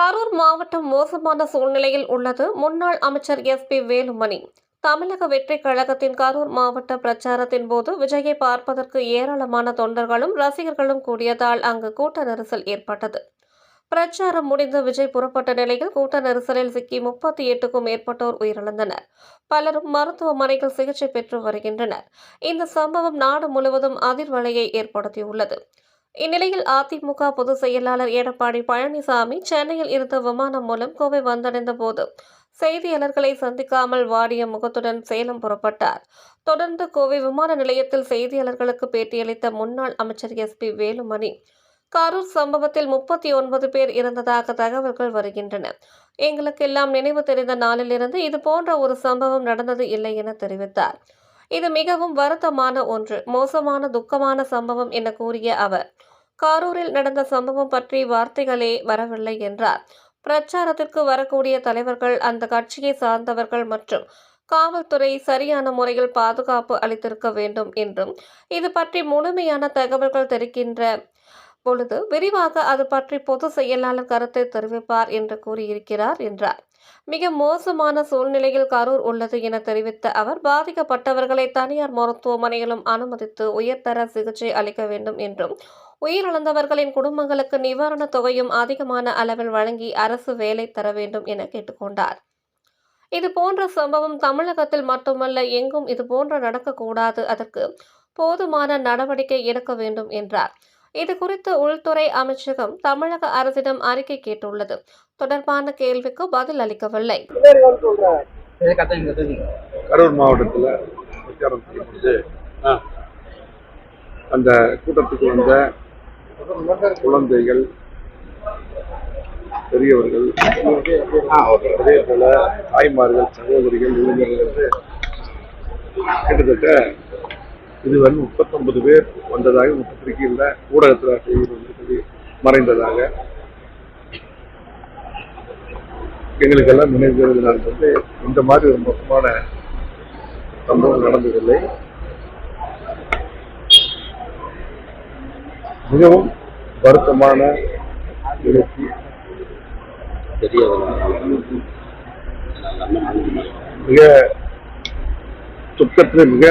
கரூர் மாவட்டம் மோசமான சூழ்நிலையில் உள்ளது. முன்னாள் அமைச்சர் எஸ் பி வேலுமணி தமிழக வெற்றி கழகத்தின் கரூர் மாவட்ட பிரச்சாரத்தின் போது விஜயை பார்ப்பதற்கு ஏராளமான தொண்டர்களும் ரசிகர்களும் கூடியதால் அங்கு கூட்ட நெரிசல் ஏற்பட்டது. பிரச்சாரம் முடிந்து விஜய் புறப்பட்ட நிலையில் கூட்ட நெரிசலில் சிக்கி முப்பத்தி எட்டுக்கும் மேற்பட்டோர் உயிரிழந்தனர். பலரும் மருத்துவமனையில் சிகிச்சை பெற்று வருகின்றனர். இந்த சம்பவம் நாடு முழுவதும் அதிர்வலையை ஏற்படுத்தியுள்ளது. இந்நிலையில் அதிமுக பொதுச் செயலாளர் எடப்பாடி பழனிசாமி சென்னையில் இருந்த விமானம் மூலம் கோவை வந்தடைந்த போது செய்தியாளர்களை சந்திக்காமல் வாடிய முகத்துடன் சேலம் புறப்பட்டார். தொடர்ந்து கோவை விமான நிலையத்தில் செய்தியாளர்களுக்கு பேட்டியளித்த முன்னாள் அமைச்சர் எஸ் பி வேலுமணி கரூர் சம்பவத்தில் முப்பத்தி ஒன்பது பேர் இறந்ததாக தகவல்கள் வருகின்றன. எங்களுக்கெல்லாம் நினைவு தெரிந்த நாளிலிருந்து இது போன்ற ஒரு சம்பவம் நடந்தது இல்லை என தெரிவித்தார். இது மிகவும் வருத்தமான ஒன்று. மோசமான துக்கமான சம்பவம் என கூறிய அவர் காரூரில் நடந்த சம்பவம் பற்றி வார்த்தைகளே வரவில்லை என்றார். பிரச்சாரத்திற்கு வரக்கூடிய தலைவர்கள் அந்த கட்சியை சார்ந்தவர்கள் மற்றும் காவல்துறை சரியான முறையில் பாதுகாப்பு அளித்திருக்க வேண்டும் என்றும் இது பற்றி முழுமையான தகவல்கள் தெரிக்கின்ற பொழுது விரிவாக அது பற்றி பொது செயலாளர் கருத்தை தெரிவிப்பார் என்று கூறியிருக்கிறார் என்றார். மிக மோசமான சூழ்நிலையில் கரூர் உள்ளது என தெரிவித்த அவர் பாதிக்கப்பட்டவர்களை தனியார் மருத்துவமனையிலும் அனுமதித்து உயர்தர சிகிச்சை அளிக்க வேண்டும் என்றும் உயிரிழந்தவர்களின் குடும்பங்களுக்கு நிவாரணத் தொகையும் அதிகமான அளவில் வழங்கி அரசு வேலை தர வேண்டும் என கேட்டுக்கொண்டார். இது போன்ற சம்பவம் தமிழகத்தில் மட்டுமல்ல எங்கும் இது போன்ற நடக்கக்கூடாது. அதற்கு போதுமான நடவடிக்கை எடுக்க வேண்டும் என்றார். இது குறித்து உள்துறை அமைச்சகம் தமிழக அரசிடம் அறிக்கை கேட்டுள்ளது. தொடர்பான கேள்விக்கு பதில் அளிக்கவில்லை. கரூர் மாவட்டத்தில் பிரச்சாரம் அந்த கூட்டத்துக்கு வந்த குழந்தைகள் பெரியவர்கள் அதே போல தாய்மார்கள் சகோதரிகள் இளைஞர்கள் கிட்டத்தட்ட இதுவரை முப்பத்தொன்பது பேர் வந்ததாக இந்த ஊடகத்தில் செய்தி சொல்லி மறைந்ததாக எங்களுக்கெல்லாம் நினைவு நடந்தது வந்து இந்த மாதிரி ஒரு மோசமான சம்பவம் நடந்ததில்லை. மிகவும் வருத்தமான நிகழ்ச்சி. மிக துக்கத்தில் மிக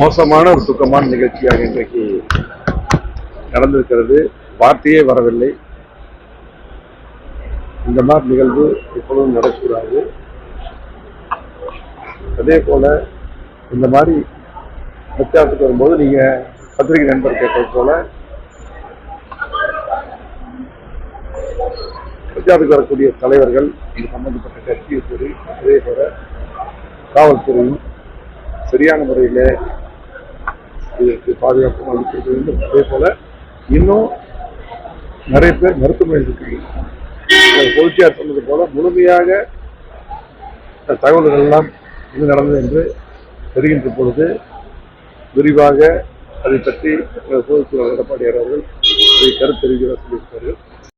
மோசமான ஒரு துக்கமான நிகழ்ச்சியாக இன்றைக்கு நடந்திருக்கிறது. வார்த்தையே வரவில்லை. இந்த மாதிரி நிகழ்வு எப்பொழுதும் நடக்கக்கூடாது. அதே போல இந்த மாதிரி பிரச்சாரத்துக்கு வரும்போது நீங்க பத்திரிகை நண்பர் கேட்டது போல பிரச்சாரத்துக்கு வரக்கூடிய தலைவர்கள் இது சம்பந்தப்பட்ட கட்சியை சரி அதே போல காவல்துறையும் சரியான முறையில் இதற்கு பாதுகாப்பு அளிக்கிறது வேண்டும் அதே போல இன்னும் நிறைய பேர் மருத்துவமனையில் இருக்கிறீங்க பொதுச்சியார் சொன்னது போல முழுமையாக தகவல்கள் எல்லாம் இது நடந்தது என்று தெரிகின்ற பொழுது விரிவாக அதை பற்றி பொதுச்செயலாளர் எடப்பாடியார் அவர்கள் அதை கருத்தறிவிக்க சொல்லியிருக்கிறார்கள்.